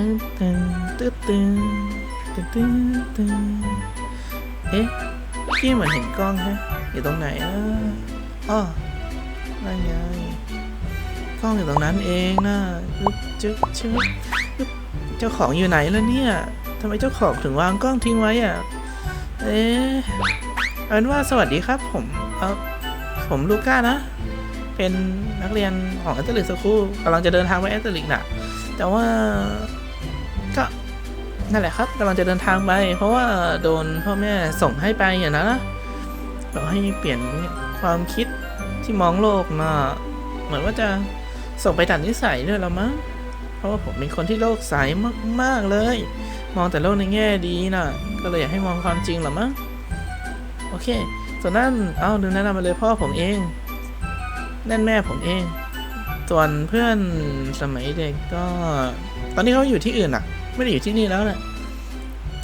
ตึ้งตึ้งตึ้งตึ้งตึ้งตึ้งตึงเอ๊ะเมื่เหมือนเห็นกล้องฮะอยู่ตรงไหนนะอ้อนั่นไงกล้องอยู่ตรงนั้นเองนะจึ๊บจึ๊บจึ๊บจึ๊บเจ้าของอยู่ไหนล่ะเนี่ยทำไมเจ้าของถึงวางกล้องทิ้งไว้อะ เอ๊ะเอาเป็นว่าสวัสดีครับ ผมเออผมลูก้านะ เป็นนักเรียนของแอตลิกสคูลกำลังจะเดินทางไปแอตลิกน่ะแต่ว่า นั่นแหละครับกำลังจะเดินทางไป เพราะว่าโดนพ่อแม่ส่งให้ไปอย่างนั้นนะเราให้เปลี่ยนความคิดที่มองโลกนะเหมือนว่าจะส่งไปดัดนิสัยด้วยละมั้งเพราะว่าผมเป็นคนที่โลกใสมากๆเลย มองแต่โลกในแง่ดีนะก็เลยอยากให้มองความจริงละมั้งโอเค ส่วนนั้นเอาดูแนะนำมาเลยพ่อผมเองนั่นแม่ผมเอง ส่วนเพื่อนสมัยเด็กก็ ตอนนี้เขาอยู่ที่อื่นอะ ไม่ได้อยู่ที่นี่แล้วแหละ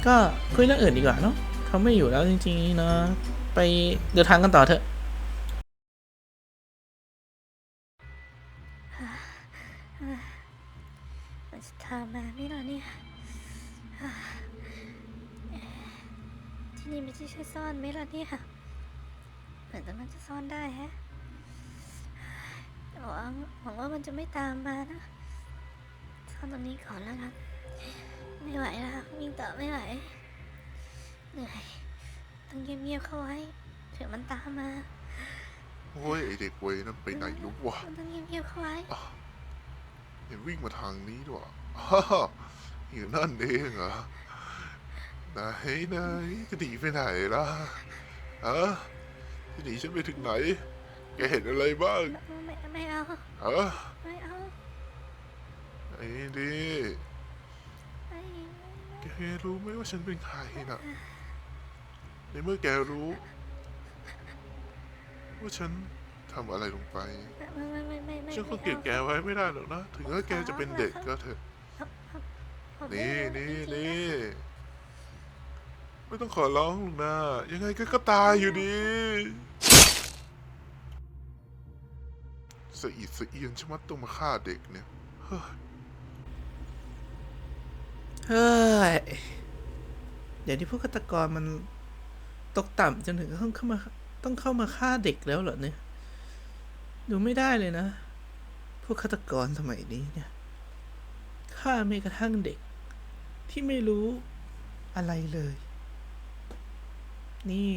ก็คุยเรื่องอื่นดีกว่าเนาะเขาไม่อยู่แล้วจริงๆนะไปเดินทางกันต่อเถอะมันจะทำมาไม่หรอเนี่ยที่นี่ไม่ใช่ช่วยซ่อนไหมล่ะเนี่ยเหมือนตรงนั้นจะซ่อนได้แฮะหวังหวังว่ามันจะไม่ตามมานะซ่อนตรงนี้ก่อนแล้วกันไม่ไหวแล้ว ต่อไม่ไหวเหนื่อยต้องเงียบๆเข้าไว้เผื่อมันตามมาโอ้ยไอเด็กเวยนั่นไปไหนรู้วะมันต้องเงียบๆเข้าไว้เห็นวิ่งมาทางนี้ด้วยฮ่าฮ่าอยู่นั่นเองเหรอไหนไหนจะหนีไปไหนล่ะฮะจะหนีฉันไปถึงไหนแกเห็นอะไรบ้างไม่ไม่เอาฮะไม่เอา ไอ้ดิ ไม่ แก รู้ไหมว่าฉันเป็นใครน่ะในเมื่อแกรู้ ว่าฉันทำอะไรลงไป ไม่ไม่ไม่ไม่ไม่ฉันคงเก็บแกไว้ไม่ได้หรอกนะ ถึงแม้แกจะเป็นเด็กก็เถอะนี่นี่นี่ไม่ต้องขอร้องหรอกนะ ยังไงก็ก็ตายอยู่ดีสะอิดสะเอียนชะมัดต้องมาฆ่าเด็กเนี่ย เฮ้ย เดี๋ยวนี้พวกฆาตกรมันตกต่ำจนถึงต้องเข้ามาต้องเข้ามาฆ่าเด็กแล้วเหรอเนี่ย ดูไม่ได้เลยนะ พวกฆาตกรสมัยนี้เนี่ยฆ่าแม้กระทั่งเด็ก ที่ไม่รู้อะไรเลย นี่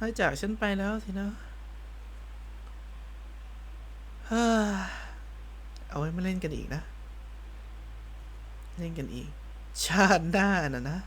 นอกจากฉันไปแล้วสินะเฮ้ยเอาไว้มาเล่นกันอีกนะ เล่นกันอีก ชาติหน้านะนะ